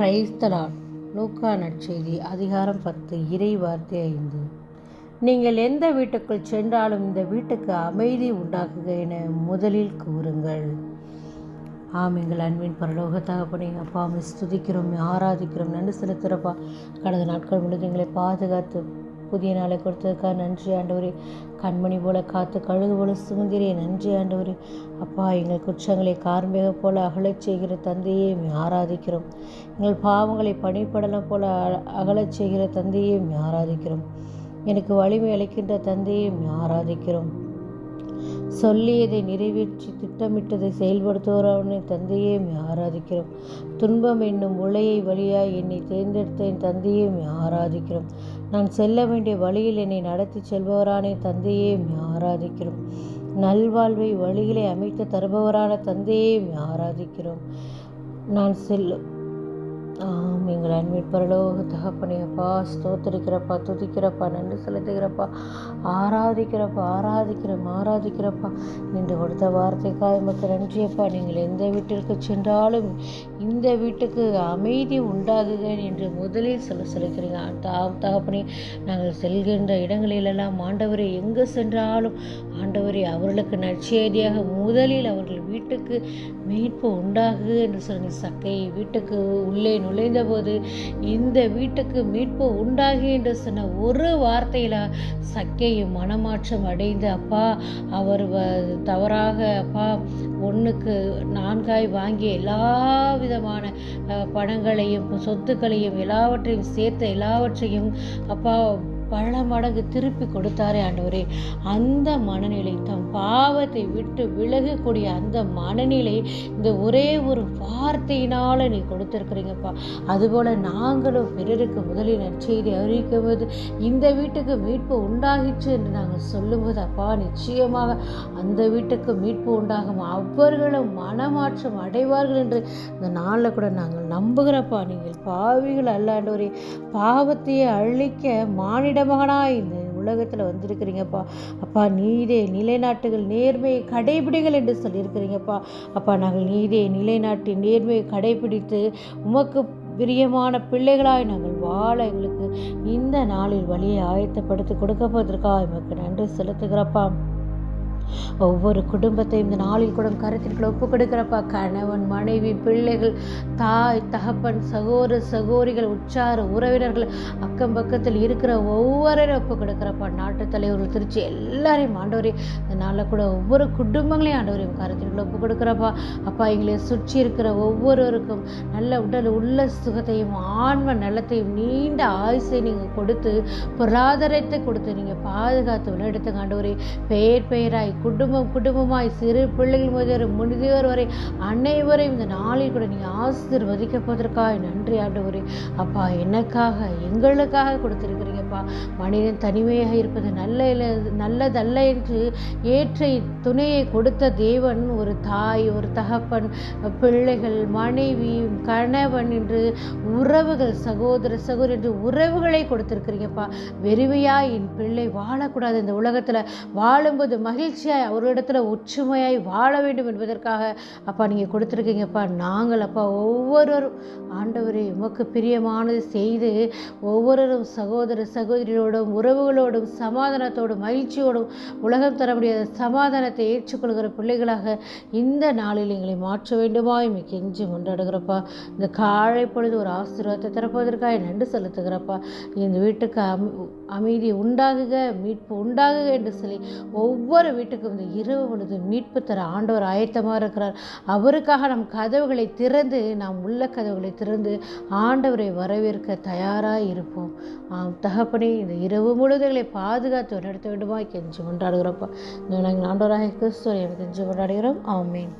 பிரைஸ்தலால் லூக்கா நற்செய்தி அதிகாரம் பத்து இறை வார்த்தை ஐந்து. நீங்கள் எந்த வீட்டுக்குள் சென்றாலும் இந்த வீட்டுக்கு அமைதி உண்டாக்குக என முதலில் கூறுங்கள். ஆம் எங்கள் அன்பின் பரலோக தகப்பனே அப்பா அம்மை ஸ்துதிக்கிறோம் ஆராதிக்கிறோம் நன்றி செலுத்துகிறப்பா கடந்த நாட்கள் முழுது எங்களை பாதுகாத்து புதிய நாளை கொடுத்ததுக்காக நன்றி ஆண்டவரே. கண்மணி போல காத்து கழுகு போல சுமந்திரே. நன்றி ஆண்டவரே. அப்பா எங்கள் குற்றங்களை கார்மிக போல அகலச் செய்கிற தந்தையே ஆராதிக்கிறோம். எங்கள் பாவங்களை பணிப்படலம் போல அகலச் செய்கிற தந்தையே ஆராதிக்கிறோம். எனக்கு வலிமை அளிக்கின்ற தந்தையை ஆராதிக்கிறோம். சொல்லியதை நிறைவேற்றி திட்டமிட்டதை செயல்படுத்துகிறவனை தந்தையே ஆராதிக்கிறோம். துன்பம் என்னும் உலையை வழியாய் என்னை தேர்ந்தெடுத்த என் தந்தையே ஆராதிக்கிறோம். நான் செல்ல வேண்டிய வழியில் என்னை நடத்தி செல்பவரான என் தந்தையே ஆராதிக்கிறோம். நல்வாழ்வை வழிகளை அமைத்து தருபவரான தந்தையே ஆராதிக்கிறோம். நான் செல்லும் ஆம் எங்கள் அன்பின் பரலோக தகப்பனையப்பா ஸ்தோத்தரிக்கிறப்பா துதிக்கிறப்பா நன்றி செலுத்துகிறப்பா ஆராதிக்கிறப்பா ஆராதிக்கிறோம் ஆராதிக்கிறப்பா. இன்று கொடுத்த வார்த்தைக்காக மக்கள் நன்றியப்பா நீங்கள் எந்த வீட்டிற்கு சென்றாலும் இந்த வீட்டுக்கு அமைதி உண்டாகுக என்று முதலில் சொல்ல சொல்லிக்கிறீங்க தகப்பனே நாங்கள் செல்கின்ற இடங்களிலெல்லாம் ஆண்டவரை எங்கு சென்றாலும் ஆண்டவரே அவர்களுக்கு நற்செய்தியாக முதலில் அவர்கள் வீட்டுக்கு மீட்பு உண்டாகுக என்று சொல்லி சக்கையை வீட்டுக்கு உள்ளே நுழைந்தபோது இந்த வீட்டுக்கு மீட்பு உண்டாகி என்று சொன்ன ஒரு வார்த்தையில் சக்கையும் மனமாற்றம் அடைந்து அப்பா அவர் வ- தவறாக அப்பா ஒன்றுக்கு நான்காய் வாங்கிய எல்லா விதமான பணங்களையும் சொத்துக்களையும் எல்லாவற்றையும் சேர்த்த எல்லாவற்றையும் அப்பா பல மடங்கு திருப்பி கொடுத்தாரே ஆண்டவரே. அந்த மனநிலை பாவத்தை விட்டு விலகக்கூடிய அந்த மனநிலை இந்த ஒரே ஒரு வார்த்தையினால் நீ கொடுத்துருக்குறீங்கப்பா. அதுபோல் நாங்களும் பிறருக்கு முதலில் நற்செய்தி அறிவிக்கும் போது இந்த வீட்டுக்கு மீட்பு உண்டாகிச்சு என்று நாங்கள் சொல்லும்போது அப்பா நிச்சயமாக அந்த வீட்டுக்கு மீட்பு உண்டாகும். அவர்களும் மனமாற்றம் அடைவார்கள் என்று இந்த நாளில் கூட நாங்கள் நம்புகிறப்பா. நீங்கள் பாவிகள் அல்லாண்டோரே பாவத்தையே அழிக்க மானிட மகனாய் இந்த உலகத்தில் வந்திருக்கிறீங்கப்பா. அப்பா நீதே நிலைநாட்டுகள் நேர்மையை கடைபிடிகள் என்று சொல்லியிருக்கிறீங்கப்பா. அப்பா நாங்கள் நீதே நிலைநாட்டி நேர்மையை கடைபிடித்து உமக்கு பிரியமான பிள்ளைகளாய் நாங்கள் வாழ எங்களுக்கு இந்த நாளில் வழியை ஆயத்தப்படுத்தி கொடுக்கப்பதற்காக எமக்கு நன்றி செலுத்துகிறப்பா. ஒவ்வொரு குடும்பத்தையும் இந்த நாளில் கூட கருத்திற்குள்ள ஒப்பு கொடுக்குறப்பா கணவன் மனைவி பிள்ளைகள் தாய் தகப்பன் சகோதர சகோதரிகள் உற்றார் உறவினர்கள் அக்கம் பக்கத்தில் இருக்கிற ஒவ்வொருவரையும் ஒப்பு கொடுக்குறப்பா நாட்டு தலைவர்கள் திருச்சி எல்லாரையும் ஆண்டவரே இந்த நாளில் கூட ஒவ்வொரு குடும்பங்களையும் ஆண்டவரையும் கருத்திற்குள்ள ஒப்பு கொடுக்குறப்பா அப்பா எங்களை சுற்றி இருக்கிற ஒவ்வொருவருக்கும் நல்ல உடல் உள்ள சுகத்தையும் ஆன்ம நலத்தையும் நீண்ட ஆயுசை நீங்கள் கொடுத்து பொருளாதாரத்தை கொடுத்து நீங்கள் பாதுகாத்து வழிநடத்த ஆண்டவரே. பெயர் பெயராய் குடும்பம் குடும்பமாய் சிறு பிள்ளைகள் முதல் முதியோர் வரை அனைவரையும் இந்த நாளில் கூட நீங்கள் ஆசீர்வதிக்கப்பதற்காக நன்றி ஆண்டவரே. அப்பா எனக்காக எங்களுக்காக கொடுத்துருக்கிறீங்கப்பா. மனிதன் தனிமையாக இருப்பது நல்ல நல்லதல்ல என்று ஏற்ற துணையை கொடுத்த தேவன் ஒரு தாய் ஒரு தகப்பன் பிள்ளைகள் மனைவி கணவன் என்று உறவுகள் சகோதர சகோதரி என்று உறவுகளை கொடுத்துருக்கிறீங்கப்பா. வெறுமையாய் என் பிள்ளை வாழக்கூடாது. இந்த உலகத்தில் வாழும்போது மகிழ்ச்சி மகிழ்ச்சியாய் இடத்துல ஒற்றுமையாய் வாழ வேண்டும் என்பதற்காக அப்பா நீங்கள் கொடுத்துருக்கீங்கப்பா நாங்கள் அப்பா ஒவ்வொருவரும் ஆண்டவரே உமக்கு பிரியமானது செய்து ஒவ்வொருவரும் சகோதர சகோதரியோடும் உறவுகளோடும் சமாதானத்தோடும் மகிழ்ச்சியோடும் உலகம் தர முடியாத சமாதானத்தை ஏற்றுக்கொள்கிற பிள்ளைகளாக இந்த நாளில் எங்களை மாற்ற வேண்டுமா இமை கெஞ்சி கொண்டாடுகிறப்பா. இந்த காலை பொழுது ஒரு ஆசீர்வாதத்தை திறப்பதற்காக நன்றி செலுத்துகிறப்பா. இந்த வீட்டுக்கு அம் அமைதி உண்டாகுக மீட்பு உண்டாகுக என்று சொல்லி ஒவ்வொரு வீட்டு வீட்டுக்கு இந்த இரவு பொழுது மீட்பு தர ஆண்டவர் ஆயத்தமாக இருக்கிறார். அவருக்காக நம் கதவுகளை திறந்து நாம் உள்ள கதவுகளை திறந்து ஆண்டவரை வரவேற்க தயாராக இருப்போம். தகப்பனே இந்த இரவு முழுதுகளை பாதுகாத்து நடத்த வேண்டுமா? கெஞ்சு கொண்டாடுகிறப்பா. நாங்கள் ஆண்டவராக கிறிஸ்துவை கெஞ்சு கொண்டாடுகிறோம். ஆமேன்.